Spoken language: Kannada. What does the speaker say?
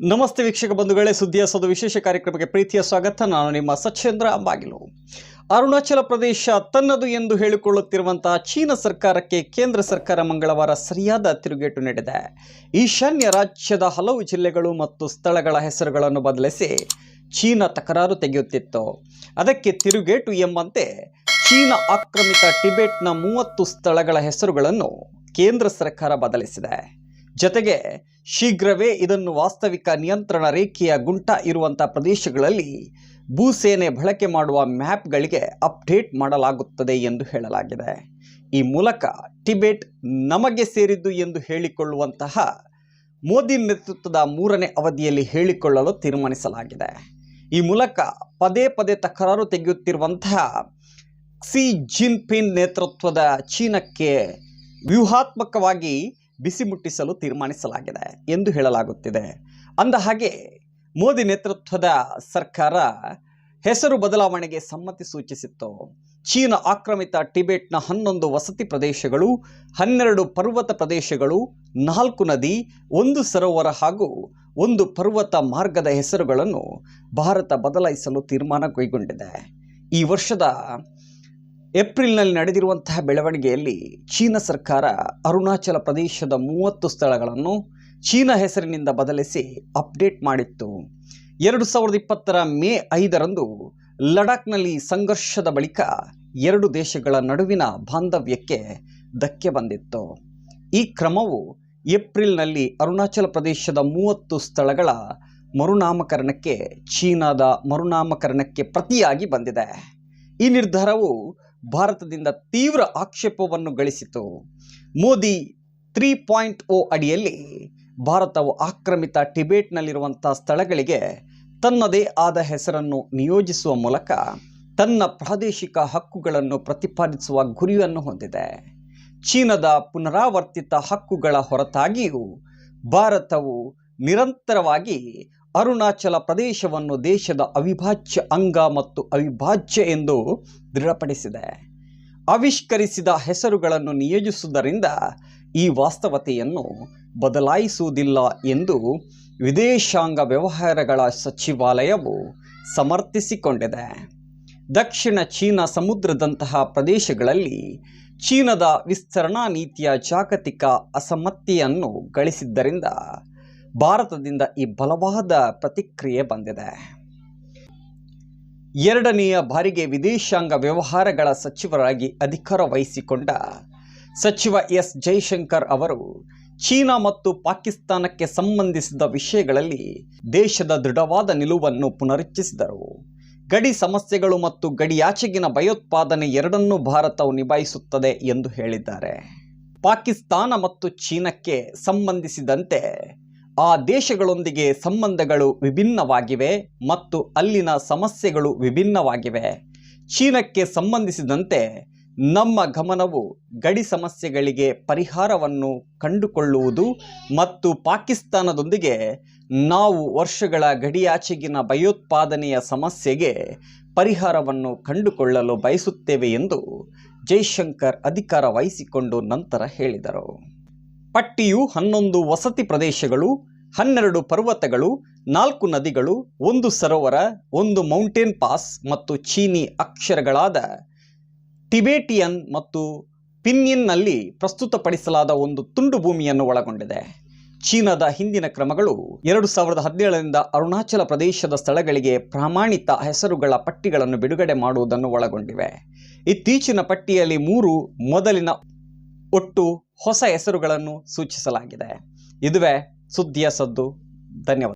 ನಮಸ್ತೆ ವೀಕ್ಷಕ ಬಂಧುಗಳೇ, ಸುದ್ದಿಯ ಸದು ವಿಶೇಷ ಕಾರ್ಯಕ್ರಮಕ್ಕೆ ಪ್ರೀತಿಯ ಸ್ವಾಗತ. ನಾನು ನಿಮ್ಮ ಸಚೇಂದ್ರ ಅಂಬಾಗಿಲು ಅರುಣಾಚಲ ಪ್ರದೇಶ ತನ್ನದು ಎಂದು ಹೇಳಿಕೊಳ್ಳುತ್ತಿರುವಂತಹ ಚೀನಾ ಸರ್ಕಾರಕ್ಕೆ ಕೇಂದ್ರ ಸರ್ಕಾರ ಮಂಗಳವಾರ ಸರಿಯಾದ ತಿರುಗೇಟು ನೀಡಿದೆ. ಈಶಾನ್ಯ ರಾಜ್ಯದ ಹಲವು ಜಿಲ್ಲೆಗಳು ಮತ್ತು ಸ್ಥಳಗಳ ಹೆಸರುಗಳನ್ನು ಬದಲಿಸಿ ಚೀನಾ ತಕರಾರು ತೆಗೆಯುತ್ತಿತ್ತು. ಅದಕ್ಕೆ ತಿರುಗೇಟು ಎಂಬಂತೆ ಚೀನಾ ಆಕ್ರಮಿತ ಟಿಬೆಟ್ನ ಮೂವತ್ತು ಸ್ಥಳಗಳ ಹೆಸರುಗಳನ್ನು ಕೇಂದ್ರ ಸರ್ಕಾರ ಬದಲಿಸಿದೆ. ಜತೆಗೆ ಶೀಘ್ರವೇ ಇದನ್ನು ವಾಸ್ತವಿಕ ನಿಯಂತ್ರಣ ರೇಖೆಯ ಗುಂಟ ಇರುವಂಥ ಪ್ರದೇಶಗಳಲ್ಲಿ ಭೂಸೇನೆ ಬಳಕೆ ಮಾಡುವ ಮ್ಯಾಪ್ಗಳಿಗೆ ಅಪ್ಡೇಟ್ ಮಾಡಲಾಗುತ್ತದೆ ಎಂದು ಹೇಳಲಾಗಿದೆ. ಈ ಮೂಲಕ ಟಿಬೆಟ್ ನಮಗೆ ಸೇರಿದ್ದು ಎಂದು ಹೇಳಿಕೊಳ್ಳುವಂತಹ ಮೋದಿ ನೇತೃತ್ವದ ಮೂರನೇ ಅವಧಿಯಲ್ಲಿ ಹೇಳಿಕೊಳ್ಳಲು ತೀರ್ಮಾನಿಸಲಾಗಿದೆ. ಈ ಮೂಲಕ ಪದೇ ಪದೇ ತಕರಾರು ತೆಗೆಯುತ್ತಿರುವಂತಹ ಕ್ಸಿ ಜಿನ್ಪಿನ್ ನೇತೃತ್ವದ ಚೀನಾಕ್ಕೆ ವ್ಯೂಹಾತ್ಮಕವಾಗಿ ಬಿಸಿ ಮುಟ್ಟಿಸಲು ತೀರ್ಮಾನಿಸಲಾಗಿದೆ ಎಂದು ಹೇಳಲಾಗುತ್ತಿದೆ. ಅಂದ ಹಾಗೆ ಮೋದಿ ನೇತೃತ್ವದ ಸರ್ಕಾರ ಹೆಸರು ಬದಲಾವಣೆಗೆ ಸಮ್ಮತಿ ಸೂಚಿಸಿತ್ತು. ಚೀನಾ ಆಕ್ರಮಿತ ಟಿಬೆಟ್ನ ಹನ್ನೊಂದು ವಸತಿ ಪ್ರದೇಶಗಳು, ಹನ್ನೆರಡು ಪರ್ವತ ಪ್ರದೇಶಗಳು, ನಾಲ್ಕು ನದಿ, ಒಂದು ಸರೋವರ ಹಾಗೂ ಒಂದು ಪರ್ವತ ಮಾರ್ಗದ ಹೆಸರುಗಳನ್ನು ಭಾರತ ಬದಲಾಯಿಸಲು ತೀರ್ಮಾನ ಕೈಗೊಂಡಿದೆ. ಈ ವರ್ಷದ ಏಪ್ರಿಲ್ನಲ್ಲಿ ನಡೆದಿರುವಂತಹ ಬೆಳವಣಿಗೆಯಲ್ಲಿ ಚೀನಾ ಸರ್ಕಾರ ಅರುಣಾಚಲ ಪ್ರದೇಶದ ಮೂವತ್ತು ಸ್ಥಳಗಳನ್ನು ಚೀನಾ ಹೆಸರಿನಿಂದ ಬದಲಿಸಿ ಅಪ್ಡೇಟ್ ಮಾಡಿತ್ತು. ಎರಡು ಸಾವಿರದ ಇಪ್ಪತ್ತರ ಮೇ ಐದರಂದು ಲಡಾಖ್ನಲ್ಲಿ ಸಂಘರ್ಷದ ಬಳಿಕ ಎರಡು ದೇಶಗಳ ನಡುವಿನ ಬಾಂಧವ್ಯಕ್ಕೆ ಧಕ್ಕೆ ಬಂದಿತ್ತು. ಈ ಕ್ರಮವು ಏಪ್ರಿಲ್ನಲ್ಲಿ ಅರುಣಾಚಲ ಪ್ರದೇಶದ ಮೂವತ್ತು ಸ್ಥಳಗಳ ಮರುನಾಮಕರಣಕ್ಕೆ ಚೀನಾದ ಮರುನಾಮಕರಣಕ್ಕೆ ಪ್ರತಿಯಾಗಿ ಬಂದಿದೆ. ಈ ನಿರ್ಧಾರವು ಭಾರತದಿಂದ ತೀವ್ರ ಆಕ್ಷೇಪವನ್ನು ಗಳಿಸಿತು. ಮೋದಿ ತ್ರೀ ಪಾಯಿಂಟ್ ಓ ಅಡಿಯಲ್ಲಿ ಭಾರತವು ಆಕ್ರಮಿತ ಟಿಬೇಟ್ನಲ್ಲಿರುವಂಥ ಸ್ಥಳಗಳಿಗೆ ತನ್ನದೇ ಆದ ಹೆಸರನ್ನು ನಿಯೋಜಿಸುವ ಮೂಲಕ ತನ್ನ ಪ್ರಾದೇಶಿಕ ಹಕ್ಕುಗಳನ್ನು ಪ್ರತಿಪಾದಿಸುವ ಗುರಿಯನ್ನು ಹೊಂದಿದೆ. ಚೀನಾದ ಪುನರಾವರ್ತಿತ ಹಕ್ಕುಗಳ ಹೊರತಾಗಿಯೂ ಭಾರತವು ನಿರಂತರವಾಗಿ ಅರುಣಾಚಲ ಪ್ರದೇಶವನ್ನು ದೇಶದ ಅವಿಭಾಜ್ಯ ಅಂಗ ಮತ್ತು ಅವಿಭಾಜ್ಯ ಎಂದು ದೃಢಪಡಿಸಿದೆ. ಆವಿಷ್ಕರಿಸಿದ ಹೆಸರುಗಳನ್ನು ನಿಯೋಜಿಸುವುದರಿಂದ ಈ ವಾಸ್ತವತೆಯನ್ನು ಬದಲಾಯಿಸುವುದಿಲ್ಲ ಎಂದು ವಿದೇಶಾಂಗ ವ್ಯವಹಾರಗಳ ಸಚಿವಾಲಯವು ಸಮರ್ಥಿಸಿಕೊಂಡಿದೆ. ದಕ್ಷಿಣ ಚೀನಾ ಸಮುದ್ರದಂತಹ ಪ್ರದೇಶಗಳಲ್ಲಿ ಚೀನಾದ ವಿಸ್ತರಣಾ ನೀತಿಯ ಜಾಗತಿಕ ಅಸಮ್ಮತಿಯನ್ನು ಗಳಿಸಿದ್ದರಿಂದ ಭಾರತದಿಂದ ಈ ಬಲವಾದ ಪ್ರತಿಕ್ರಿಯೆ ಬಂದಿದೆ. ಎರಡನೆಯ ಬಾರಿಗೆ ವಿದೇಶಾಂಗ ವ್ಯವಹಾರಗಳ ಸಚಿವರಾಗಿ ಅಧಿಕಾರ ವಹಿಸಿಕೊಂಡ ಸಚಿವ ಎಸ್. ಜೈಶಂಕರ್ ಅವರು ಚೀನಾ ಮತ್ತು ಪಾಕಿಸ್ತಾನಕ್ಕೆ ಸಂಬಂಧಿಸಿದ ವಿಷಯಗಳಲ್ಲಿ ದೇಶದ ದೃಢವಾದ ನಿಲುವನ್ನು ಪುನರುಚ್ಚಿಸಿದರು ಗಡಿ ಸಮಸ್ಯೆಗಳು ಮತ್ತು ಗಡಿಯಾಚೆಗಿನ ಭಯೋತ್ಪಾದನೆ ಎರಡನ್ನೂ ಭಾರತವು ನಿಭಾಯಿಸುತ್ತದೆ ಎಂದು ಹೇಳಿದ್ದಾರೆ. ಪಾಕಿಸ್ತಾನ ಮತ್ತು ಚೀನಾಕ್ಕೆ ಸಂಬಂಧಿಸಿದಂತೆ ಆ ದೇಶಗಳೊಂದಿಗೆ ಸಂಬಂಧಗಳು ವಿಭಿನ್ನವಾಗಿವೆ ಮತ್ತು ಅಲ್ಲಿನ ಸಮಸ್ಯೆಗಳು ವಿಭಿನ್ನವಾಗಿವೆ. ಚೀನಾಕ್ಕೆ ಸಂಬಂಧಿಸಿದಂತೆ ನಮ್ಮ ಗಮನವು ಗಡಿ ಸಮಸ್ಯೆಗಳಿಗೆ ಪರಿಹಾರವನ್ನು ಕಂಡುಕೊಳ್ಳುವುದು ಮತ್ತು ಪಾಕಿಸ್ತಾನದೊಂದಿಗೆ ನಾವು ವರ್ಷಗಳ ಗಡಿಯಾಚೆಗಿನ ಭಯೋತ್ಪಾದನೆಯ ಸಮಸ್ಯೆಗೆ ಪರಿಹಾರವನ್ನು ಕಂಡುಕೊಳ್ಳಲು ಬಯಸುತ್ತೇವೆ ಎಂದು ಜೈಶಂಕರ್ ಅಧಿಕಾರ ವಹಿಸಿಕೊಂಡು ನಂತರ ಹೇಳಿದರು. ಪಟ್ಟಿಯು ಹನ್ನೊಂದು ವಸತಿ ಪ್ರದೇಶಗಳು, ಹನ್ನೆರಡು ಪರ್ವತಗಳು, ನಾಲ್ಕು ನದಿಗಳು, ಒಂದು ಸರೋವರ, ಒಂದು ಮೌಂಟೇನ್ ಪಾಸ್ ಮತ್ತು ಚೀನಿ ಅಕ್ಷರಗಳಾದ ಟಿಬೇಟಿಯನ್ ಮತ್ತು ಪಿನ್ಯಿನ್ನಲ್ಲಿ ಪ್ರಸ್ತುತಪಡಿಸಲಾದ ಒಂದು ತುಂಡು ಭೂಮಿಯನ್ನು ಒಳಗೊಂಡಿದೆ. ಚೀನಾದ ಹಿಂದಿನ ಕ್ರಮಗಳು ಎರಡು ಸಾವಿರದ ಹದಿನೇಳರಿಂದ ಅರುಣಾಚಲ ಪ್ರದೇಶದ ಸ್ಥಳಗಳಿಗೆ ಪ್ರಾಮಾಣಿತ ಹೆಸರುಗಳ ಪಟ್ಟಿಗಳನ್ನು ಬಿಡುಗಡೆ ಮಾಡುವುದನ್ನು ಒಳಗೊಂಡಿವೆ. ಇತ್ತೀಚಿನ ಪಟ್ಟಿಯಲ್ಲಿ ಮೂರು, ಮೊದಲಿನ ಒಟ್ಟು ಹೊಸ ಹೆಸರುಗಳನ್ನು ಸೂಚಿಸಲಾಗಿದೆ. ಇದುವೇ ಸುದ್ದಿಯ ಸದ್ದು. ಧನ್ಯವಾದ.